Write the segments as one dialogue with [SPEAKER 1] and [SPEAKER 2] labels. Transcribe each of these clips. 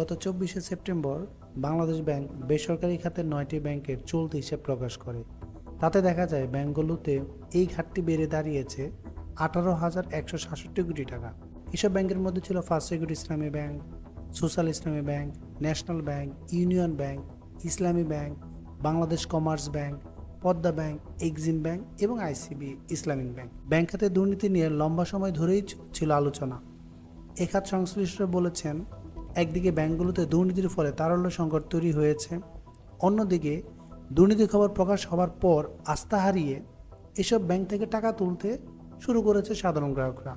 [SPEAKER 1] গত চব্বিশে September Bangladesh bank বেসরকারি খাতের নয়টি ব্যাংকের চলতি হিসেব প্রকাশ করে। তাতে দেখা যায় ব্যাংকগুলোতে এই ঘাটতি বেড়ে দাঁড়িয়েছে আঠারো হাজার একশো সাতষট্টি কোটি টাকা। এসব ব্যাংকের মধ্যে ছিল first security Islami bank, social Islami bank, national bank, union bank, Islami bank, Bangladesh commerce bank, Padma bank, Exim bank এবং আইসিবি ইসলামিক ব্যাংক। ব্যাংক খাতে দুর্নীতি নিয়ে লম্বা সময় ধরেই ছিল আলোচনা। এ খাত সংশ্লিষ্টরা বলেছেন একদিকে ব্যাংকগুলোতে দুর্নীতির ফলে তারল্য সংকট তৈরি হয়েছে, অন্যদিকে দুর্নীতির খবর প্রকাশ হওয়ার পর আস্থা হারিয়ে এসব ব্যাংক থেকে টাকা তুলতে শুরু করেছে সাধারণ গ্রাহকরা।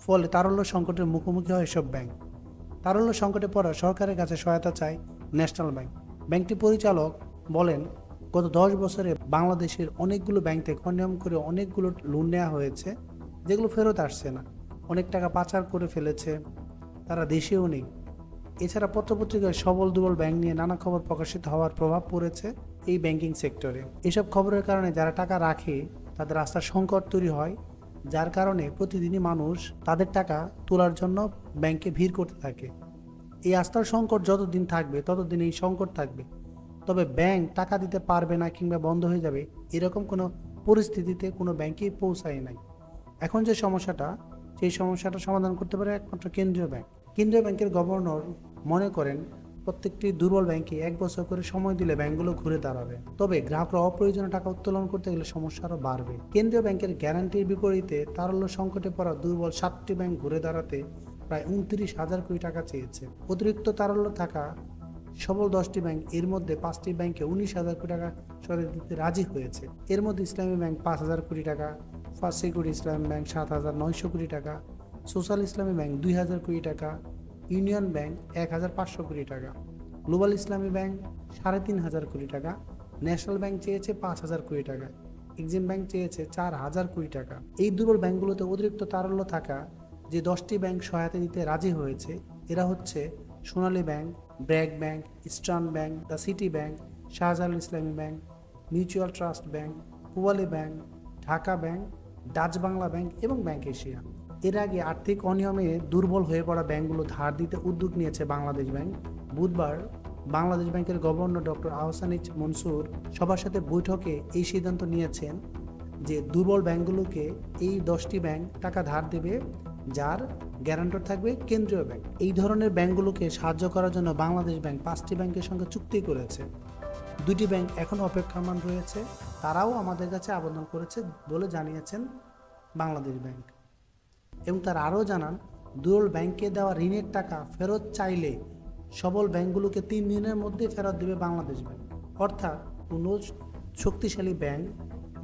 [SPEAKER 1] ফলে তারল্য সংকটের মুখোমুখি হয় এসব ব্যাংক। তারল্য সংকটে পড়া সরকারের কাছে সহায়তা চায় ন্যাশনাল ব্যাংক। ব্যাংকটি পরিচালক বলেন, গত দশ বছরে বাংলাদেশের অনেকগুলো ব্যাংক থেকে অনিয়ম করে অনেকগুলো লোন নেওয়া হয়েছে, যেগুলো ফেরত আসছে না। অনেক টাকা পাচার করে ফেলেছে, তারা দেশেও নেই। এছাড়া পত্রপত্রিকায় সবল দুর্বল ব্যাংক নিয়ে নানা খবর প্রকাশিত হওয়ার প্রভাব পড়েছে এই ব্যাংকিং সেক্টরে এসব খবরের কারণে যারা টাকা রাখে, তাদের আস্থার সংকট তৈরি হয়, যার কারণে প্রতিদিনই মানুষ তাদের টাকা তোলার জন্য ব্যাংকে ভিড় করতে থাকে। এই আস্থার সংকট যতদিন থাকবে, ততদিন এই সংকট থাকবে। তবে ব্যাংক টাকা দিতে পারবে না কিংবা বন্ধ হয়ে যাবে, এরকম কোনো পরিস্থিতিতে কোনো ব্যাংকেই পৌঁছায় নাই। এখন যে সমস্যাটা, সেই সমস্যাটা সমাধান করতে পারে একমাত্র কেন্দ্রীয় ব্যাংক কেন্দ্রীয় ব্যাংকের গভর্নর মনে করেন, প্রত্যেকটি দুর্বল ব্যাংকে এক বছর করে সময় দিলে ব্যাংকগুলো ঘুরে দাঁড়াবে। তবে গ্রাহকরা অপ্রয়োজনীয় টাকা উত্তোলন করতে গেলে সমস্যা আরও বাড়বে। কেন্দ্রীয় ব্যাংকের গ্যারান্টির বিপরীতে তারল্য সংকটে পড়া দুর্বল সাতটি ব্যাংক ঘুরে দাঁড়াতে প্রায় উনত্রিশ হাজার কোটি টাকা চেয়েছে। অতিরিক্ত তারল্য থাকা সবল দশটি ব্যাংক এর মধ্যে পাঁচটি ব্যাংকে উনিশ হাজার কোটি টাকা সরে দিতে রাজি হয়েছে। এর মধ্যে ইসলামী ব্যাংক পাঁচ হাজার কোটি টাকা ফার্স্ট সিকিউরিটি ইসলামী ব্যাংক সাত হাজার নয়শো কোটি টাকা সোশ্যাল ইসলামী ব্যাংক দুই হাজার কোটি টাকা, ইউনিয়ন ব্যাংক এক হাজার পাঁচশো কোটি টাকা, গ্লোবাল ইসলামী ব্যাংক সাড়ে তিন হাজার কোটি টাকা, ন্যাশনাল ব্যাংক চেয়েছে পাঁচ হাজার কোটি টাকা, এক্সিম ব্যাংক চেয়েছে চার হাজার কোটি টাকা। এই দুর্বল ব্যাংকগুলোতে অতিরিক্ত তারল্য থাকা যে দশটি ব্যাংক সহায়তা দিতে রাজি হয়েছে, এরা হচ্ছে Sonali bank, BRAC bank, eastern bank, the city bank, Shahjalal Islami bank, mutual trust bank Pubali bank, Dhaka bank, Dutch Bangla bank এবং ব্যাংক এশিয়া। এর আগে আর্থিক অনিয়মে দুর্বল হয়ে পড়া ব্যাংকগুলো ধার দিতে উদ্যোগ নিয়েছে বাংলাদেশ ব্যাংক। বুধবার বাংলাদেশ ব্যাংকের গভর্নর ডক্টর আহসানিজ মনসুর সবার সাথে বৈঠকে এই সিদ্ধান্ত নিয়েছেন যে দুর্বল ব্যাংকগুলোকে এই দশটি ব্যাংক টাকা ধার দেবে, যার গ্যারান্টর থাকবে কেন্দ্রীয় ব্যাংক। এই ধরনের ব্যাংকগুলোকে সাহায্য করার জন্য বাংলাদেশ ব্যাংক পাঁচটি ব্যাংকের সঙ্গে চুক্তি করেছে। দুটি ব্যাংক এখনও অপেক্ষামান রয়েছে, তারাও আমাদের কাছে আবেদন করেছে বলে জানিয়েছেন বাংলাদেশ ব্যাংক। এবং তারা আরও জানান, দুরল ব্যাংকে দেওয়া ঋণের টাকা ফেরত চাইলে সবল ব্যাংকগুলোকে তিন দিনের মধ্যে ফেরত দেবে বাংলাদেশ ব্যাংক। অর্থাৎ কোনো শক্তিশালী ব্যাংক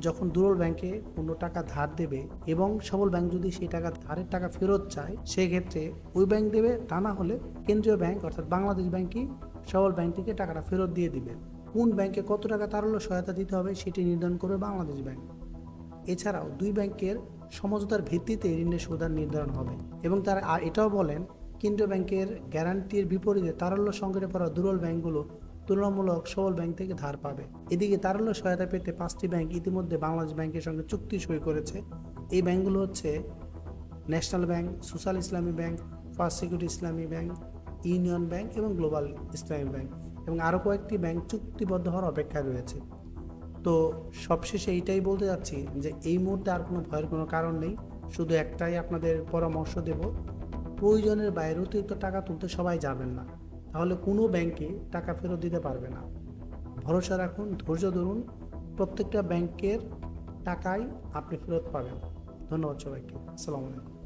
[SPEAKER 1] যখন দুর্বল ব্যাংকে কোনো টাকা ধার দেবে এবং সবল ব্যাংক যদি সেই টাকা, ধারের টাকা ফেরত চায়, সেক্ষেত্রে ওই ব্যাংক দেবে তা না হলে কেন্দ্রীয় ব্যাংক অর্থাৎ বাংলাদেশ ব্যাংকই সবল ব্যাংকটিকে টাকাটা ফেরত দিয়ে দিবে। কোন ব্যাংকে কত টাকা তারল্য সহায়তা দিতে হবে সেটি নির্ধারণ করবে বাংলাদেশ ব্যাংক। এছাড়াও দুই ব্যাংকের সমঝোতার ভিত্তিতে ঋণের সুদান নির্ধারণ হবে এবং তারা আর এটাও বলেন, কেন্দ্রীয় ব্যাংকের গ্যারান্টির বিপরীতে তারল্য সংকটে পড়া দুর্বল ব্যাংকগুলো তুলনামূলক সবল ব্যাংক থেকে ধার পাবে। এদিকে তারল্য সহায়তা পেতে পাঁচটি ব্যাংক ইতিমধ্যে বাংলাদেশ ব্যাংকের সঙ্গে চুক্তি সই করেছে। এই ব্যাংকগুলো হচ্ছে national bank, social Islami bank, first security Islami bank, union bank এবং গ্লোবাল ইসলামী ব্যাংক এবং আরও কয়েকটি ব্যাংক চুক্তিবদ্ধ হওয়ার অপেক্ষায় রয়েছে। তো সবশেষে এইটাই বলতে যাচ্ছি যে এই মুহূর্তে আর কোনো ভয়ের কোনো কারণ নেই। শুধু একটাই আপনাদের পরামর্শ দেব, প্রয়োজনের বাইরে অতিরিক্ত টাকা তুলতে সবাই যাবেন না। তাহলে কোনো ব্যাংকে টাকা ফেরত দিতে পারবে না। ভরসা রাখুন, ধৈর্য ধরুন, প্রত্যেকটা ব্যাংকের টাকাই আপনি ফেরত পাবেন। ধন্যবাদ সবাইকে। আসসালামু আলাইকুম।